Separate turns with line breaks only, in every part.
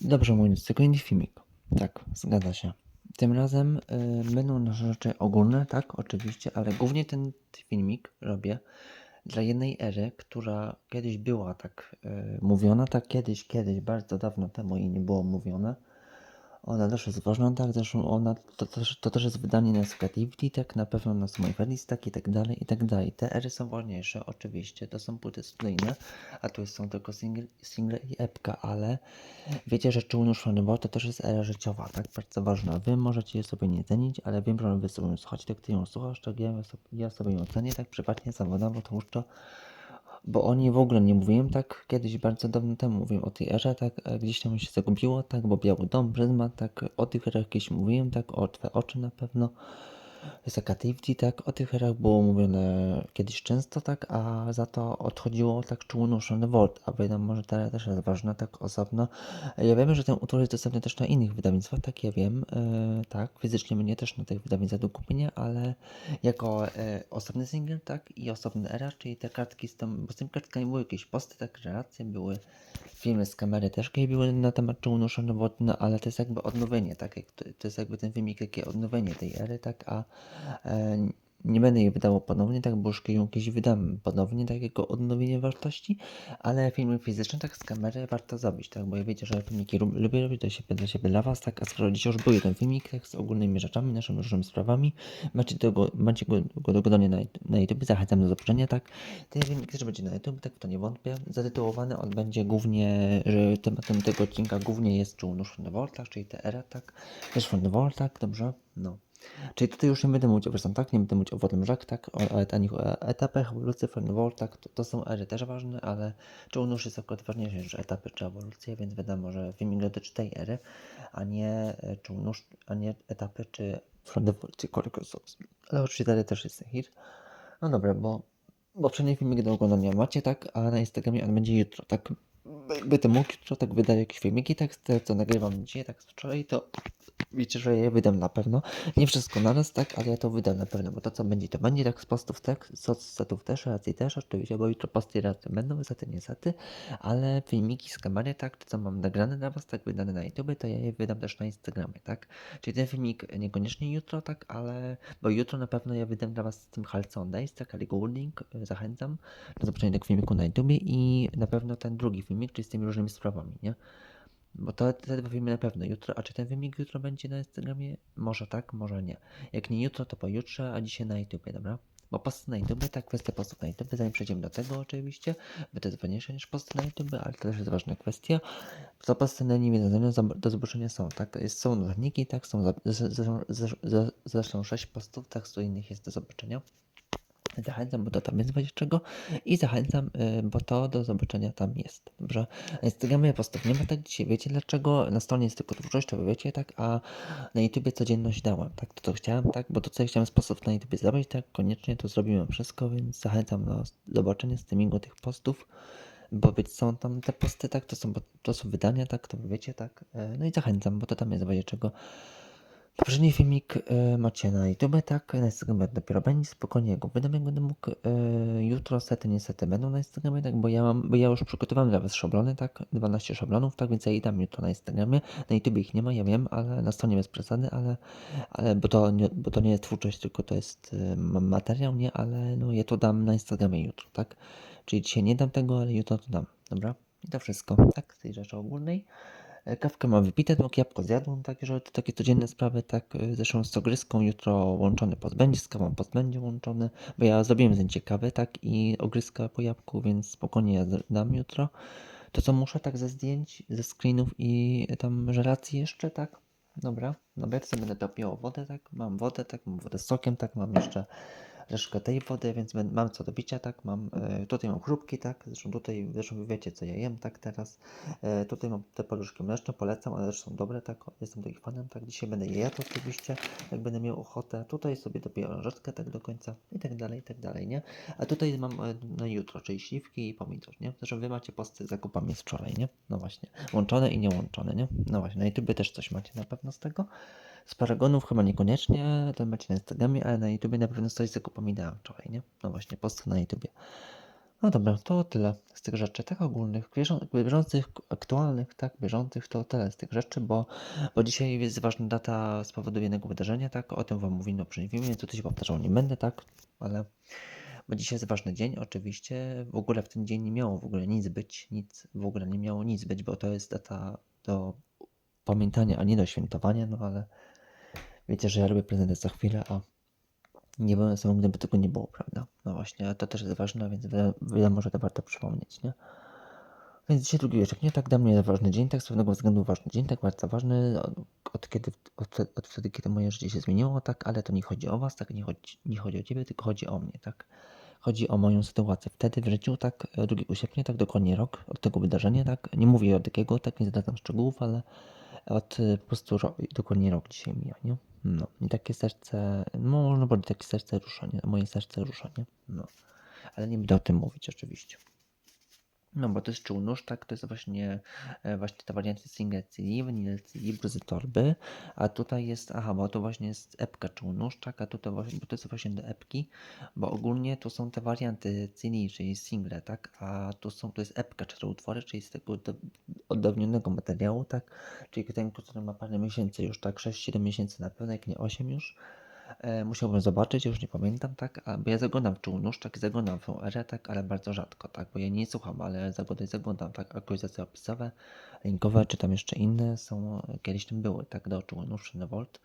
Dobrze mówiąc, tylko inny filmik. Tak, zgadza się. Tym razem y, będą nasze rzeczy ogólne, tak, oczywiście, ale głównie ten filmik robię dla jednej ery, która kiedyś była tak y, mówiona, tak kiedyś, kiedyś, bardzo dawno temu i nie było mówione. Ona też jest ważna, tak, zresztą ona, to, też, to też jest wydanie na Creativity, tak, na pewno na Smile tak i tak dalej, i tak dalej. Te ery są ważniejsze, oczywiście, to są płyty studyjne, a tu są tylko single, single i epka, ale wiecie, że Czulnusz Szanybo to też jest era życiowa, tak, bardzo ważna. Wy możecie je sobie nie cenić, ale wiem, że wy sobie ją słuchacie, tak ty ją słuchasz, tak ja ja sobie ją cenię, tak prywatnie, zawodowo, to już to bo oni w ogóle nie mówiłem tak kiedyś bardzo dawno temu mówiłem o tej erze, tak e, gdzieś tam się zagubiło, tak, bo Biały Dom, Pryzma, tak o tych erach jakieś mówiłem, tak o Twe oczy na pewno. Sakativity, tak, o tych erach było mówione kiedyś często, tak, a za to odchodziło tak członuszony Volt, a wiadomo, że ta też jest ważna, tak, osobno. Ja wiem, że ten utwór jest dostępny też na innych wydawnictwach, tak, ja wiem, yy, tak, fizycznie mnie też na tych wydawnictwach do kupienia, ale jako yy, osobny single, tak, i osobny era, czyli te kartki z tym, bo z tymi kartkami były jakieś posty, tak, relacje, były filmy z kamery też jakieś były na temat członuszony Volt, no, ale to jest jakby odnowienie, tak, to, jest jakby ten filmik, jakie odnowienie tej ery, tak, a E, nie będę jej wydawał ponownie, tak, bo już jakieś wydam ponownie, tak, jako odnowienie wartości, ale filmy fizyczne, tak, z kamery warto zrobić, tak, bo ja wiecie, że filmiki lub- lubię robić dla siebie, dla siebie, dla was, tak, a skoro dzisiaj już był jeden filmik, tak, z ogólnymi rzeczami, naszymi różnymi sprawami, macie, do go, macie go, go do oglądania na, na YouTube, zachęcam do zobaczenia, tak, ten filmik też będzie na YouTube, tak, to nie wątpię, zatytułowany on będzie głównie, że tematem tego odcinka głównie jest Czulnusz w Voltach, czyli era, tak, też w Voltach, dobrze, no. Czyli tutaj już nie będę mówić o Wreszcie tak, nie będę mówić o Wodnym Żak, tak, o o etapach, ewolucji, Fernwall, tak, to, to są ery też ważne, ale Czołnóż jest akurat ważniejszy niż etapy czy ewolucje, więc wiadomo, że filmik dotyczy tej ery, a nie e, Czołnóż, a nie etapy czy Fernwall, czy Korykosowski. Ale oczywiście dalej też jest hit. No dobra, bo przynajmniej filmik do oglądania macie, tak, a na Instagramie on będzie jutro, tak, to mógł jutro, tak wydaje jakieś filmiki, tak, co nagrywam dzisiaj, tak wczoraj, to wiecie, że je wydam na pewno. Nie wszystko naraz, tak, ale ja to wydam na pewno, bo to co będzie, to będzie tak z postów, tak, z setów też, racji też, oczywiście, bo jutro posty racji będą, sety nie sety, ale filmiki z kamery, tak, to co mam nagrane dla was, tak, wydane na YouTube, to ja je wydam też na Instagramie, tak. Czyli ten filmik niekoniecznie jutro, tak, ale, bo jutro na pewno ja wydam dla was z tym Halcon Days, tak, ale Golding, zachęcam do zobaczenia tego filmiku na YouTube i na pewno ten drugi filmik, czyli z tymi różnymi sprawami, nie. Bo to te dwa filmy na pewno jutro. A czy ten filmik jutro będzie na Instagramie? Może tak, może nie. Jak nie jutro, to pojutrze, a dzisiaj na YouTubie, dobra? Bo posty na YouTube, tak, kwestia postów na YouTube, zanim przejdziemy do tego oczywiście, bo to jest ważniejsze niż posty na YouTube, ale to też jest ważna kwestia. To posty na nim do zobaczenia są, tak? Są notatniki, tak? Są zresztą sześć postów, tak? Z innych jest do zobaczenia. Zachęcam, bo to tam jest właśnie czego i zachęcam, y, bo to do zobaczenia tam jest. Dobrze? Instagramie postów nie ma tak dzisiaj, wiecie dlaczego? Na stronie jest tylko twórczość, to wiecie, tak? A na YouTubie codzienność dałem, tak? To co chciałem, tak? Bo to co ja chciałem z postów na YouTubie zrobić, tak? Koniecznie to zrobiłem wszystko, więc zachęcam do zobaczenia streamingu tych postów. Bo wiecie, są tam te posty, tak? To są, to są wydania, tak? To wiecie, tak? Y, No i zachęcam, bo to tam jest właśnie czego. Poprzedni filmik y, macie na YouTube, tak? Na Instagramie dopiero będzie, spokojnie go jak będę mógł. Y, jutro sety, niestety będą na Instagramie, tak? Bo ja mam, bo ja już przygotowałem dla was szablony, tak? 12 szablonów, tak? Więc ja je dam jutro na Instagramie. Na YouTube ich nie ma, ja wiem, ale na stronie bez przesady, ale, ale bo, to nie, bo to nie jest twórczość, tylko to jest y, materiał, nie? Ale no ja to dam na Instagramie jutro, tak? Czyli dzisiaj nie dam tego, ale jutro to dam, dobra? I to wszystko, tak? Z tej rzeczy ogólnej. Kawkę mam wypite, no jabłko zjadłem, także to takie codzienne sprawy, tak, e, zresztą z ogryską jutro łączony post będzie, z kawą post będzie łączony, bo ja zrobiłem zdjęcie kawy, tak, i ogryska po jabłku, więc spokojnie ja dam jutro. To co muszę, tak, ze zdjęć, ze screenów i tam żelacji jeszcze, tak, dobra, dobra, sobie będę dopiął wodę, tak, mam wodę, tak, mam wodę z sokiem, tak, mam jeszcze troszkę tej wody, więc mam co do picia, tak, mam, e, tutaj mam chrupki, tak, zresztą tutaj, zresztą wiecie co ja jem, tak, teraz, e, tutaj mam te paluszki mleczne, polecam, one też są dobre, tak, jestem ich fanem, tak, dzisiaj będę je jadł oczywiście, jak będę miał ochotę, tutaj sobie dopiero orzeszkę, tak do końca, i tak dalej, i tak dalej, nie, a tutaj mam e, na jutro, czyli śliwki i pomidor, nie, zresztą wy macie posty z zakupami z wczoraj, nie, no właśnie, łączone i niełączone, nie, no właśnie, na YouTube też coś macie na pewno z tego, z paragonów chyba niekoniecznie, to macie na Instagramie, ale na YouTubie na pewno coś z zakupami dałem wczoraj, nie? No właśnie, post na YouTubie. No dobra, to tyle z tych rzeczy, tak ogólnych, bieżą, bieżących, aktualnych, tak, bieżących, to tyle z tych rzeczy, bo, bo dzisiaj jest ważna data z powodu jednego wydarzenia, tak, o tym Wam mówiłem przy filmie, więc tutaj się powtarzał nie będę, tak, ale bo dzisiaj jest ważny dzień, oczywiście, w ogóle w ten dzień nie miało w ogóle nic być, nic, w ogóle nie miało nic być, bo to jest data do pamiętania, a nie do świętowania, no ale wiecie, że ja robię prezent za chwilę, a nie byłem sobą, gdyby tego nie było, prawda? No właśnie, to też jest ważne, więc wi- wiadomo, że to warto przypomnieć, nie? Więc dzisiaj drugi wieczór, nie tak dla mnie ważny dzień, tak z pewnego względu ważny dzień, tak bardzo ważny, od, od kiedy, od, od wtedy, kiedy moje życie się zmieniło, tak, ale to nie chodzi o was, tak, nie chodzi, nie chodzi o ciebie, tylko chodzi o mnie, tak. Chodzi o moją sytuację wtedy w życiu, tak, 2 sierpnia, tak dokładnie rok od tego wydarzenia, tak, nie mówię od jakiego, tak, nie zdradzam szczegółów, ale od po prostu ro, dokładnie rok dzisiaj mija, nie? No, i takie serce, no można powiedzieć, takie serce rusza, nie? Moje serce rusza, nie? No, ale nie będę o tym mówić oczywiście. No, bo to jest czuł nóż, tak? To jest właśnie, e, właśnie ta warianty single CD, vanilla CD, bluzy torby, a tutaj jest, aha, bo to właśnie jest epka czuł nóż, tak? A tutaj właśnie, bo to jest właśnie do epki, bo ogólnie to są te warianty CD, czyli single, tak? A tu są, to jest epka, cztery utwory, czyli z tego do, oddawnionego materiału, tak? Czyli ten, który ma parę miesięcy już, tak? 6-7 miesięcy na pewno, jak nie 8 już. E, musiałbym zobaczyć, już nie pamiętam, tak, bo ja zaglądam w czuł nóż, tak, zaglądam w erę, tak, ale bardzo rzadko, tak, bo ja nie słucham, ale zaglądam, zaglądam, tak, aktualizacje opisowe, linkowe, czy tam jeszcze inne są, kiedyś tam były, tak, do czuł nóż na Volt,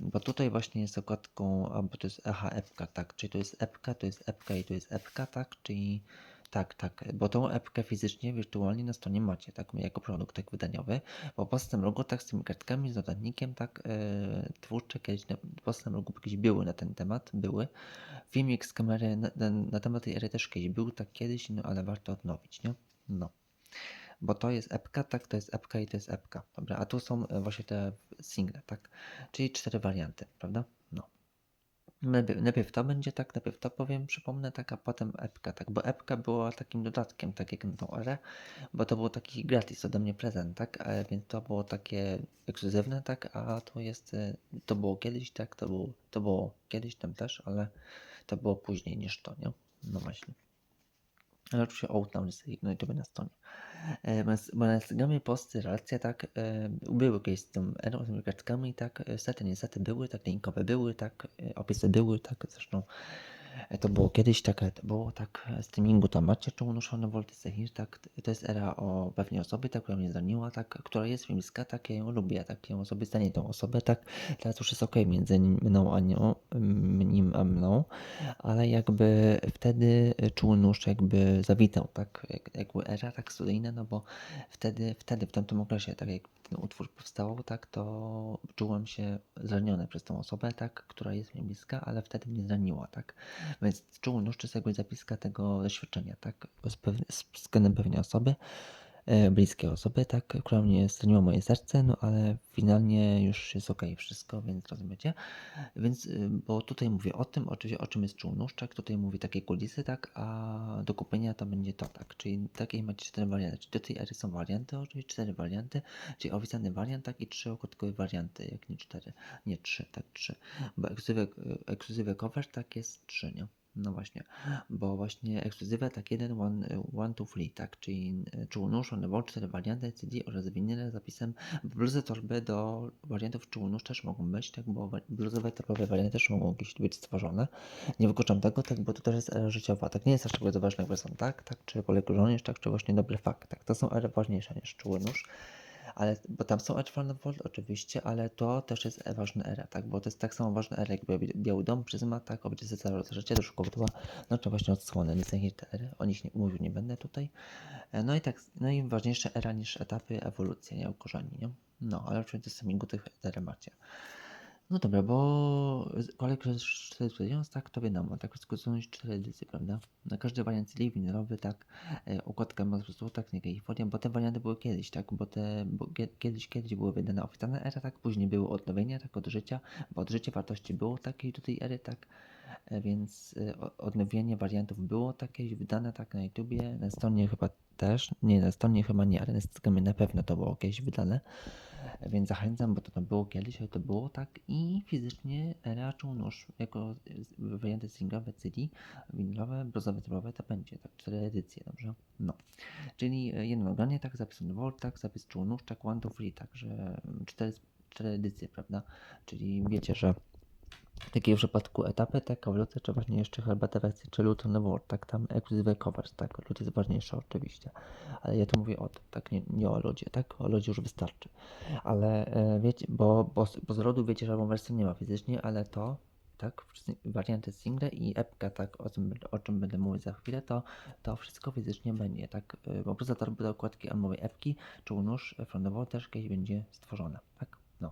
bo tutaj właśnie jest zakładką, albo to jest epka, tak, czyli to jest epka, to jest epka i to jest epka, tak, czyli tak, tak, bo tą epkę fizycznie, wirtualnie na stronie macie, tak, jako produkt tak wydaniowy, bo postęp logo, tak, z tymi kartkami, z dodatnikiem, tak, yy, twórcze kiedyś, na, postęp logo kiedyś były na ten temat, były. Filmik z kamery na, na, na temat tej ery też kiedyś był, tak kiedyś, no ale warto odnowić, nie? No. Bo to jest epka, tak, to jest epka i to jest epka, dobra, a tu są e, właśnie te single, tak, czyli cztery warianty, prawda? Najpierw, najpierw to będzie tak, najpierw to powiem, przypomnę, tak, a potem epka, tak, bo epka była takim dodatkiem, tak jak na tą erę, bo to był taki gratis ode mnie prezent, tak, e, więc to było takie ekskluzywne, tak, a to jest, e, to było kiedyś, tak, to było, to było kiedyś tam też, ale to było później niż to, nie? No właśnie. Ale oczywiście outnam no i to na stronie. E, na Instagramie posty, relacje, tak, e, były kiedyś z tą erą, z tymi kartkami, tak, e, sety, niestety były, tak, linkowe były, tak, e, opisy były, tak, zresztą e, to było kiedyś, tak, e, to było tak, e, streamingu tam macie czemu noszone Volty Sehir, tak, to jest era o pewnej osobie, tak, która mnie zraniła, tak, która jest mi bliska, tak, ja ją lubię, tak, ją sobie stanie tą osobę, tak, teraz już jest okej między nim- mną a nią, nim a mną, ale jakby wtedy czuł nóż jakby zawitał, tak, jak, jakby era tak studyjna, no bo wtedy, wtedy w tamtym okresie, tak jak ten utwór powstał, tak, to czułem się zraniony przez tą osobę, tak, która jest mi bliska, ale wtedy mnie zraniła, tak, więc czuł nóż to jest jakby zapiska tego doświadczenia, tak, z, pew- z względem pewnej osoby, e, bliskiej osoby, tak, która mnie zraniła moje serce, no ale finalnie już jest okej wszystko, więc rozumiecie, więc, y, bo tutaj mówię o tym, oczywiście o czym jest czółnuszczak, tutaj mówię takie kulisy, tak, a do kupienia to będzie to, tak, czyli takie macie cztery warianty, czyli do tej ery są warianty, oczywiście cztery warianty, czyli oficjalny wariant, tak, i trzy okładkowe warianty, jak nie cztery, nie trzy, tak, trzy, bo ekskluzywek, ekskluzywę cover, tak, jest trzy, nie? No właśnie, bo właśnie ekskluzywę tak jeden, one, one two, free, tak, czyli czółnusz, wall, cztery warianty, CD oraz winyle z zapisem. Bluzy torby do wariantów czółnóż też mogą być, tak, bo bluzowe torbowe warianty też mogą być stworzone. Nie wykluczam tego, tak, bo to też jest era życiowa, tak, nie jest aż tak bardzo ważne, jak są tak, tak, czy poległy żołnierz, tak, czy właśnie dobry fakt, tak, to są ery ważniejsze niż czuły nóż. Ale, bo tam są Edge Volt oczywiście, ale to też jest ważna era, tak, bo to jest tak samo ważna era jak Bia- Biały Dom, Przyzma, tak, obietnice całe życie, do szkoły no to właśnie odsłony, więc nie te ery, o nich nie, mówił nie będę tutaj. E, No i tak, no i ważniejsza era niż etapy ewolucji, nie ukorzeni, nie? No, ale oczywiście samigu tych ery macie. No dobra, bo kolej przez 4 studios, tak, to wiadomo, tak, skróconość 4 edycje, prawda? Na każdy wariant CD winylowy, tak, e, układka ma prostu, tak, nie Kalifornia, bo te warianty były kiedyś, tak, bo te, bo kie- kiedyś, kiedyś były wydane oficjalne era, tak, później były odnowienia, tak, od życia, bo od życia wartości było takiej do tej ery, tak, e, więc e, o- odnowienie wariantów było takie wydane, tak, na YouTubie, na stronie chyba też, nie na stronie chyba nie, ale na Instagramie na pewno to było kiedyś wydane, więc zachęcam, bo to, to było kiedyś, ale to było tak i fizycznie raczą nóż jako y, warianty singlowe CD, winylowe, brązowe, cyfrowe, to będzie, tak, cztery edycje, dobrze? No. Czyli e, jedno nagranie, tak, zapis volt, tak, zapis czuł nóż, tak, one to free, także cztery, cztery edycje, prawda? Czyli wiecie, że w takiego przypadku etapy, tak, a w luce, czy właśnie jeszcze herbatę wersji, czy Word, tak, tam covers, tak, lód jest ważniejszy oczywiście, ale ja tu mówię o tym, tak, nie, nie o lodzie, tak, o lodzie już wystarczy, ale e, wiecie, bo, bo, bo z lodu wiecie, że albo wersji nie ma fizycznie, ale to, tak, warianty single i epka, tak, o czym, o czym będę mówił za chwilę, to, to wszystko fizycznie będzie, tak, e, bo poza to do okładki albowej epki, czy nóż frontowo też kiedyś będzie stworzone, tak, no.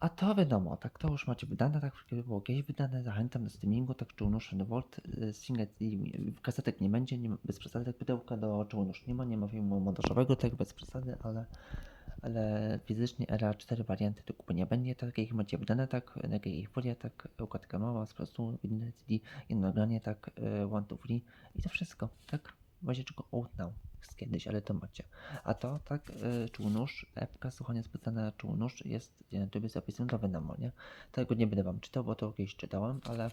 A to wiadomo, tak to już macie wydane, tak kiedy było kiedyś wydane, zachęcam do streamingu, tak czułnóż Volt, y, singlet i kasetek nie będzie, nie ma, bez przesady, pudełka do czułnóż nie ma, nie ma filmu montażowego, tak bez przesady, ale, ale fizycznie era 4 warianty do kupienia będzie, tak jak macie wydane, tak, na jakiej folia, tak, układka mała, po prostu widne CD, jedno nagranie, tak, y, one to free i to wszystko, tak, w razie czego uznał z kiedyś, ale to macie. A to tak, y, czułnóż, epka, słuchanie specjalna na czułnóż jest na YouTube zapisem to wiadomo, nie? Tego nie będę wam czytał, bo to kiedyś czytałem, ale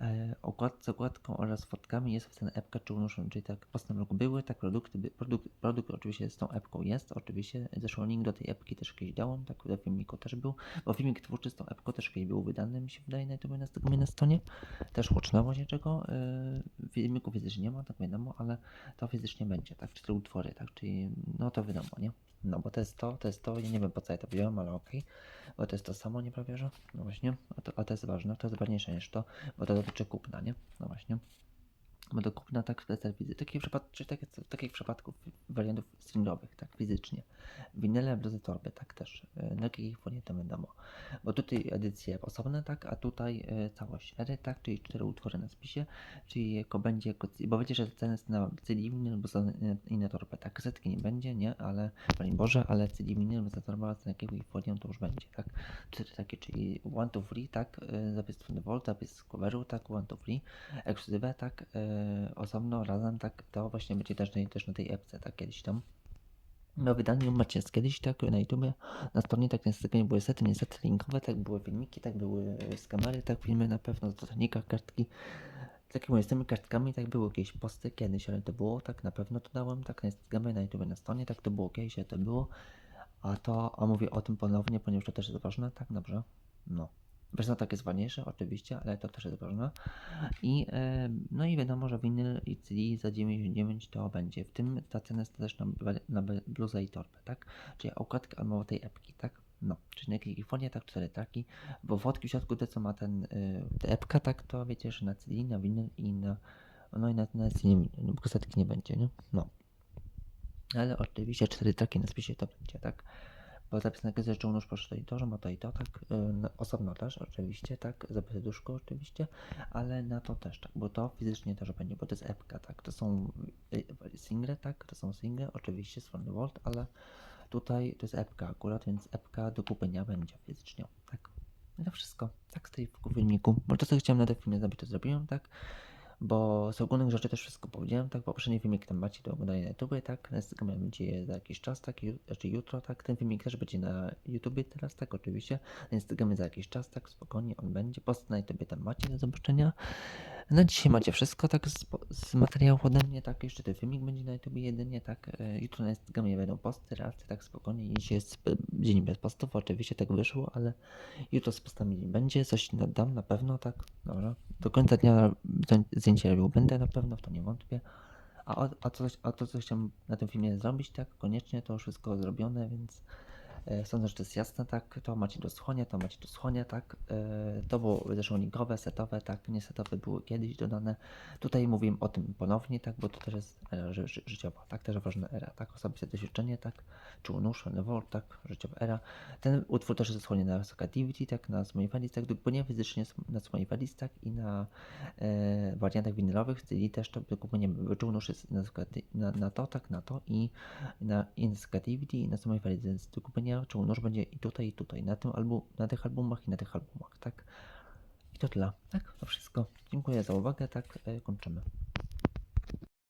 e, okład, z okładką oraz fotkami jest wpisana epka czułnoszem, czyli tak postęp roku były, tak produkty, produkt, produkt oczywiście z tą epką jest, oczywiście zresztą link do tej epki też kiedyś dałem, tak do filmiku też był, bo filmik twórczy z tą epką też kiedyś był wydany, mi się wydaje, na YouTube na na stronie, też łącznowo się czego, y, filmiku fizycznie nie ma, tak wiadomo, ale to fizycznie będzie, tak, cztery utwory, tak, czyli no to wiadomo, nie? No bo to jest to, to jest to, ja nie wiem po co ja to wziąłem, ale okej, bo to jest to samo, nie prawierze? No właśnie, a to, a to jest ważne, to jest ważniejsze niż to, bo to dotyczy kupna, nie? No właśnie. Do kupna tak w telewizji, przypadków, czy takie, takich przypadków wariantów singlowych, tak fizycznie. Winyle, bluzy, torby, tak też. y, Na jakich fonie to wiadomo. Bo tutaj edycje osobne, tak, a tutaj y, całość tak, czyli cztery utwory na spisie, czyli jako będzie, jako, bo wiecie, że ceny jest na CD winyl, bo są inne, torby, tak, kasetki nie będzie, nie, ale, Panie Boże, ale CD winyl, bo za torba, z jakiego folią to już będzie, tak. Cztery takie, czyli one to free, tak, y, zapis from the vault, zapis coveru, tak, one to free, ekskluzywe, tak, y, osobno, razem, tak, to właśnie będzie też, też na tej epce, tak, kiedyś tam. No wydaniu macie z kiedyś tak na YouTubie, na stronie tak na Instagramie były sety, niestety linkowe, tak były filmiki, tak były z kamery, tak filmy na pewno, z dotanika, kartki. Tak jak z tymi kartkami, tak były jakieś posty kiedyś, ale to było, tak na pewno to dałem, tak na Instagramie, na YouTubie, na stronie, tak to było kiedyś, ale to było. A to, a mówię o tym ponownie, ponieważ to też jest ważne, tak dobrze? No. Tak jest ważniejsze, oczywiście, ale to też jest ważne. I, e, no i wiadomo, że winyl i CD za 99 to będzie. W tym ta cena jest też na, na bl- bluzę i torbę, tak? Czyli okładka albo tej epki, tak? No, czyli na fonie, tak, cztery taki, bo fotki w środku te, co ma ten, y, epka, tak, to wiecie, że na CD, na winyl i na, no i na, na CD, kasetki nie będzie, nie? No. Ale oczywiście cztery takie na spisie to będzie, tak? Bo zapis na gazecie nóż proszę to i to, że ma to i to, tak, y, no, osobno też, oczywiście, tak, zapis duszko oczywiście, ale na to też, tak, bo to fizycznie też będzie, bo to jest epka, tak, to są y, single, tak, to są single, oczywiście z From Volt, ale tutaj to jest epka akurat, więc epka do kupienia będzie fizycznie, tak. No to wszystko, tak z tej filmiku, bo to co chciałem na tym filmie zrobić, to zrobiłem, tak, bo z ogólnych rzeczy też wszystko powiedziałem, tak, poprzedni filmik tam macie do oglądania na YouTube, tak, na Instagramie będzie za jakiś czas, tak, znaczy jutro, tak, ten filmik też będzie na YouTubie teraz, tak, oczywiście, na za jakiś czas, tak, spokojnie on będzie, post na YouTube tam macie do zobaczenia. Na dzisiaj macie wszystko, tak, z, z materiałów ode mnie, tak, jeszcze ten filmik będzie na YouTube jedynie, tak, e, jutro na Instagramie będą posty, reakcje, tak, spokojnie, dzisiaj jest dzień bez postów, oczywiście tak wyszło, ale jutro z postami nie będzie, coś dam na pewno, tak, dobra, do końca dnia zdję- zdjęcie robił będę na pewno, w to nie wątpię. A, a, coś, a to, co chciałem na tym filmie zrobić, tak, koniecznie to już wszystko zrobione, więc sądzę, że to jest jasne, tak, to macie do słuchania, to macie do słuchania, tak, e, to było zresztą linkowe, setowe, tak, nie setowe były kiedyś dodane. Tutaj mówiłem o tym ponownie, tak, bo to też jest era ży, ży, życiowa, tak, też ważna era, tak, osobiste doświadczenie, tak, nóż, Volt, tak, życiowa era. Ten utwór też jest zasłonię na Activity, tak, na Spotify listach, bo nie fizycznie na Spotify listach i na e, wariantach winylowych, czyli też to do kupienia wyczuł na, na, na to, tak, na to i na Inscativity i na Spotify listach, więc czuł nóż będzie i tutaj, i tutaj, na tym albu, na tych albumach i na tych albumach, tak. I to tyle, tak, to wszystko. Dziękuję za uwagę, tak, e, kończymy.